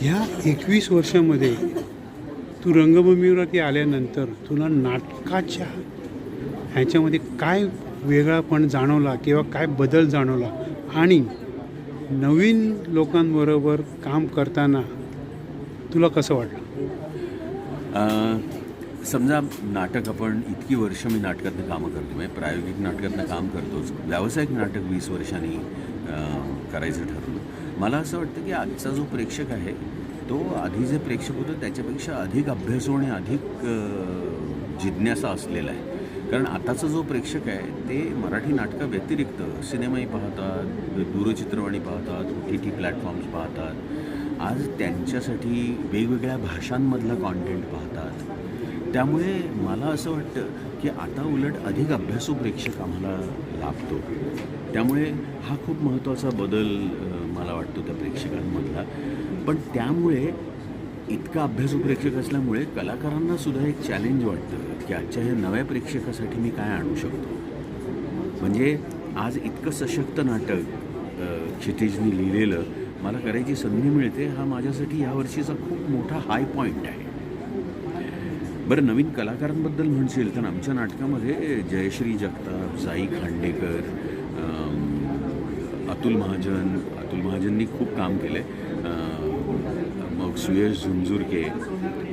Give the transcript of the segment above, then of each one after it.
ह्या एकवीस वर्षामध्ये तू रंगभूमीवरती आल्यानंतर तुला नाटकाच्या ह्याच्यामध्ये काय वेगळापण जाणवला किंवा काय बदल जाणवला? आणि नवीन लोकांबरोबर काम करताना तुला कसं वाटलं? समजा नाटक आपण इतकी वर्ष मी नाटकातनं कामं करतो म्हणजे प्रायोगिक नाटकातनं काम करतोच. व्यावसायिक नाटक वीस वर्षांनी करायचं ठरवलं. मला असं वाटतं की आजचा जो प्रेक्षक आहे तो आधी जे प्रेक्षक होतं त्याच्यापेक्षा अधिक अभ्यासू आणि अधिक जिज्ञासा असलेला आहे. कारण आताचा जो प्रेक्षक आहे ते मराठी नाटकाव्यतिरिक्त सिनेमाही पाहतात दूरचित्रवाणी पाहतात ओ टी टी प्लॅटफॉर्म्स पाहतात. आज त्यांच्यासाठी वेगवेगळ्या भाषांमधला कॉन्टेंट पाहतात. त्यामुळे मला असं वाटतं की आता उलट अधिक अभ्यासू प्रेक्षक आम्हाला लाभतो. त्यामुळे हा खूप महत्त्वाचा बदल मला वाटतो त्या प्रेक्षकांमधला. पण त्यामुळे इतका अभ्यासू प्रेक्षक असल्यामुळे कलाकारांना सुद्धा एक चॅलेंज वाटतं की आजच्या ह्या नव्या प्रेक्षकासाठी मी काय आणू शकतो. म्हणजे आज इतकं सशक्त नाटक क्षितिजनी लिहिलेलं मला करायची संधी मिळते. हा माझ्यासाठी यावर्षीचा खूप मोठा हाय पॉईंट आहे. बरं नवीन कलाकारांबद्दल म्हणशील तर आमच्या नाटकामध्ये जयश्री जगताप साई खांडेकर अतुल महाजन अतुल महाजननी खूप काम केलं आहे मग सुयश झुंझुरके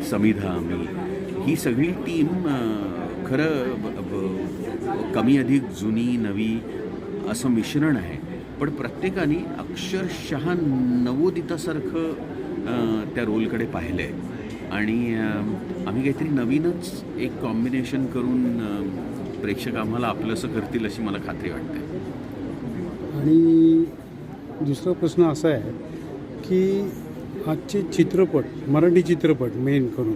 समिधा आम्ही ही सगळी टीम खरं कमी अधिक जुनी नवी असं मिश्रण आहे. पण प्रत्येकाने अक्षरशः नवोदितासारखं त्या रोलकडे पाहिलं आहे आणि आम्ही काहीतरी नवीनच एक कॉम्बिनेशन करून प्रेक्षक आम्हाला आपलंसं करतील अशी मला खात्री वाटते. आणि दुसरा प्रश्न असा आहे की आजचे चित्रपट मराठी चित्रपट मेन करून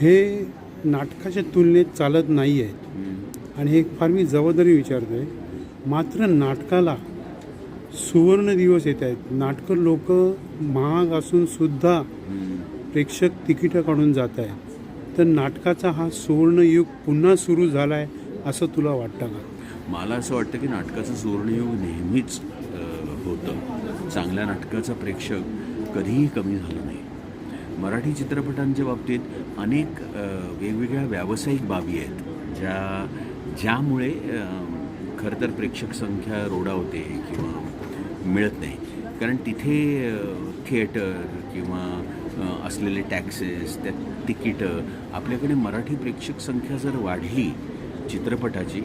हे नाटकाच्या तुलनेत चालत नाही आहेत आणि हे फार मी जबाबदारी विचारतो आहे मात्र नाटकाला सुवर्ण दिवस येत आहेत. नाटकं लोक महाग असून सुद्धा प्रेक्षक तिकीटं काढून जात आहेत तर नाटकाचा हा सुवर्णयुग पुन्हा सुरू झाला आहे असं तुला वाटतं का? मला असं वाटतं की नाटकाचं सुवर्णयुग नेहमीच होतं. चांगल्या नाटकाचा प्रेक्षक कधीही कमी झाला नाही. मराठी चित्रपटांच्या बाबतीत अनेक वेगवेगळ्या व्यावसायिक बाबी आहेत ज्या ज्यामुळे खरं तर प्रेक्षक संख्या रोडावते किंवा मिळत नाही. कारण तिथे थिएटर किंवा असलेले टॅक्सेस त्या तिकीटं आपल्याकडे मराठी प्रेक्षक संख्या जर वाढली चित्रपटाची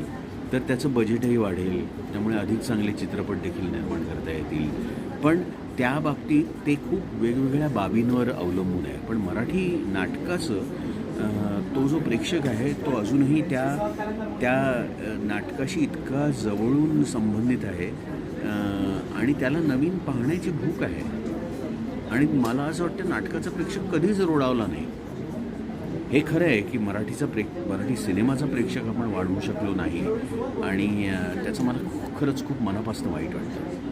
तर त्याचं बजेटही वाढेल. त्यामुळे अधिक चांगले चित्रपट देखील निर्माण करता येतील. पण त्या बाबतीत ते खूप वेगवेगळ्या बाबींवर अवलंबून आहे. पण मराठी नाटकाचं तो जो प्रेक्षक आहे तो अजूनही त्या त्या नाटकाशी इतका जवळून संबंधित आहे. आणि त्याला नवीन पाहण्याची भूक आहे. आणि मला असं वाटतं नाटकाचा प्रेक्षक कधीच रोडावला नाही. हे खरं आहे की मराठीचा प्रे मराठी सिनेमाचा प्रेक्षक आपण वाढवू शकलो नाही आणि त्याचं मला खरंच खूप मनापासून वाईट वाटतं.